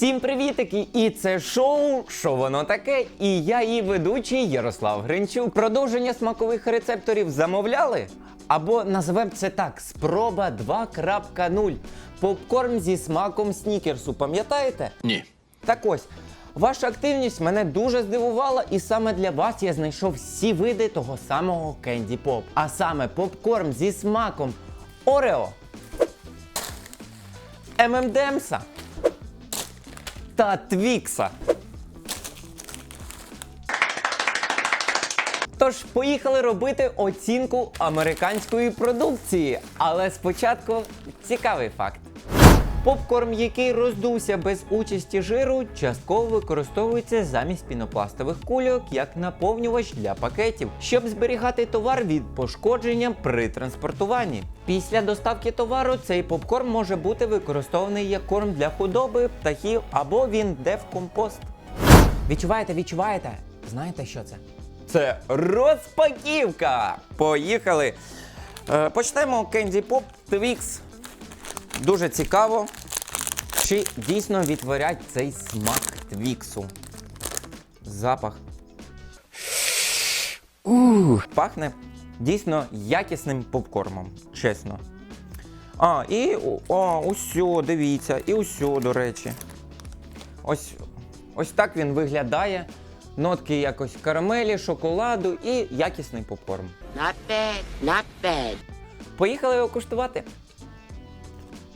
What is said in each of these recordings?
Всім привітики! І це шоу «Що воно таке? І я її ведучий Ярослав Гринчук. Продовження смакових рецепторів замовляли? Або називемо це так: спроба 2.0. Попкорн зі смаком снікерсу. Пам'ятаєте? Ні. Так ось, ваша активність мене дуже здивувала, і саме для вас я знайшов всі види того самого Кенді Поп. А саме попкорн зі смаком Орео, ММДемса та Твікса. Тож поїхали робити оцінку американської продукції. Але спочатку цікавий факт. Попкорн, який роздувся без участі жиру, частково використовується замість пінопластових кульок як наповнювач для пакетів, щоб зберігати товар від пошкодження при транспортуванні. Після доставки товару цей попкорн може бути використований як корм для худоби, птахів або він йде в компост. Відчуваєте, відчуваєте? Знаєте, що це? Це розпаківка! Поїхали! Е, почнемо Candy Pop Twix. Дуже цікаво, чи дійсно відтворять цей смак твіксу. Запах. Ух, пахне дійсно якісним попкормом, чесно. А, і о, усьо, дивіться, і усьо, до речі. Ось, ось так він виглядає. Нотки якось карамелі, шоколаду і якісний попкорн. Not bad, not bad. Поїхали його куштувати.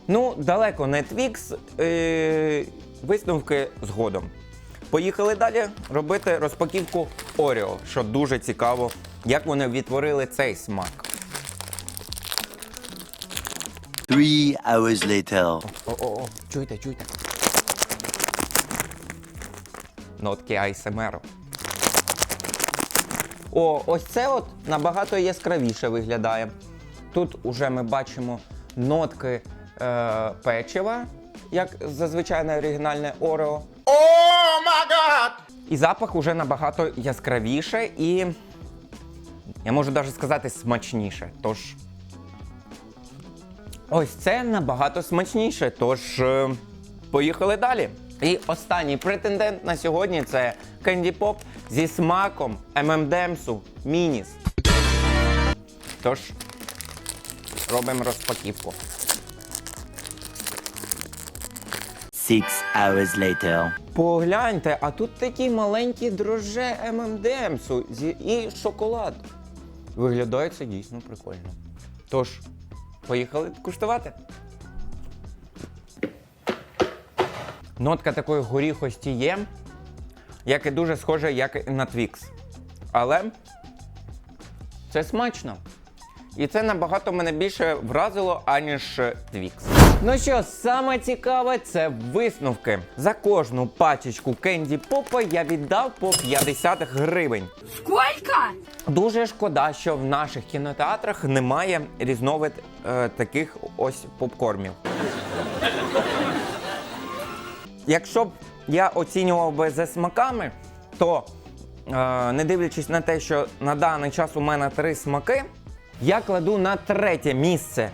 Ну, далеко не твікс. Е- висновки згодом. Поїхали далі робити розпаківку Оріо, що дуже цікаво, як вони відтворили цей смак. Three hours later. О-о-о, чуйте, чуйте. Нотки ASMR. О, ось це от набагато яскравіше виглядає. Тут уже ми бачимо нотки е, печива, як зазвичай на оригінальне Орео. О май гад! І запах уже набагато яскравіше і. Я можу навіть сказати смачніше. Тож. Ось це набагато смачніше. Тож е, поїхали далі. І останній претендент на сьогодні це Candy Pop зі смаком ММДемсу Мініс. Тож, робимо розпаківку. Six hours later. Погляньте, а тут такі маленькі дроже ММДемсу зі- і шоколад. Виглядає це дійсно прикольно. Тож, поїхали куштувати. Нотка такої горіхості є, як і дуже схоже, як і на Твікс. Але це смачно. І це набагато мене більше вразило, аніж Твікс. Ну що, саме цікаве це висновки. За кожну пачечку Кенді Попа я віддав по 50 гривень. Сколько? Дуже шкода, що в наших кінотеатрах немає різновид е, таких ось попкормів. Якщо б я оцінював би за смаками, то е, не дивлячись на те, що на даний час у мене три смаки, я кладу на третє місце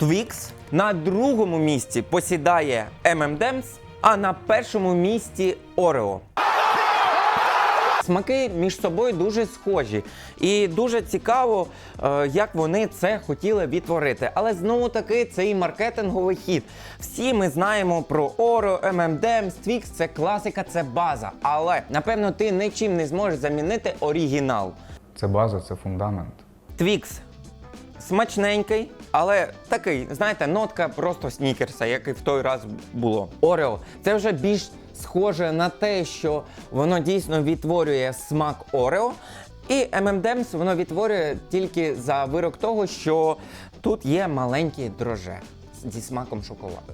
Twix, на другому місці посідає M&M's, а на першому місці Oreo. Смаки між собою дуже схожі, і дуже цікаво, е, як вони це хотіли відтворити. Але знову таки це і маркетинговий хід. Всі ми знаємо про Oro, M&M's, Twix, це класика, це база. Але напевно ти нічим не зможеш замінити оригінал. Це база, це фундамент. Twix смачненький, але такий, знаєте, нотка просто снікерса, як і в той раз було. Орео це вже більш схоже на те, що воно дійсно відтворює смак Орео. І ММДемс воно відтворює тільки за вирок того, що тут є маленькі дроже зі смаком шоколаду.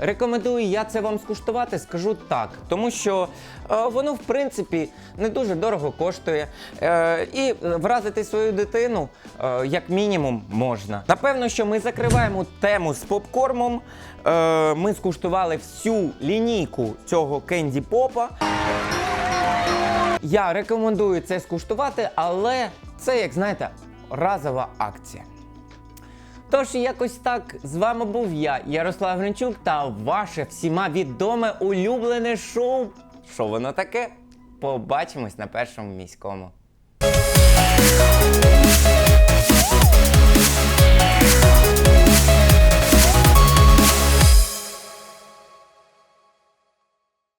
Рекомендую я це вам скуштувати, скажу так, тому що е, воно в принципі не дуже дорого коштує. Е, і вразити свою дитину е, як мінімум можна. Напевно, що ми закриваємо тему з попкормом. Е, ми скуштували всю лінійку цього кенді попа. Я рекомендую це скуштувати, але це, як знаєте, разова акція. Тож якось так з вами був я, Ярослав Гринчук, та ваше всіма відоме улюблене шоу. Що воно таке? Побачимось на першому міському.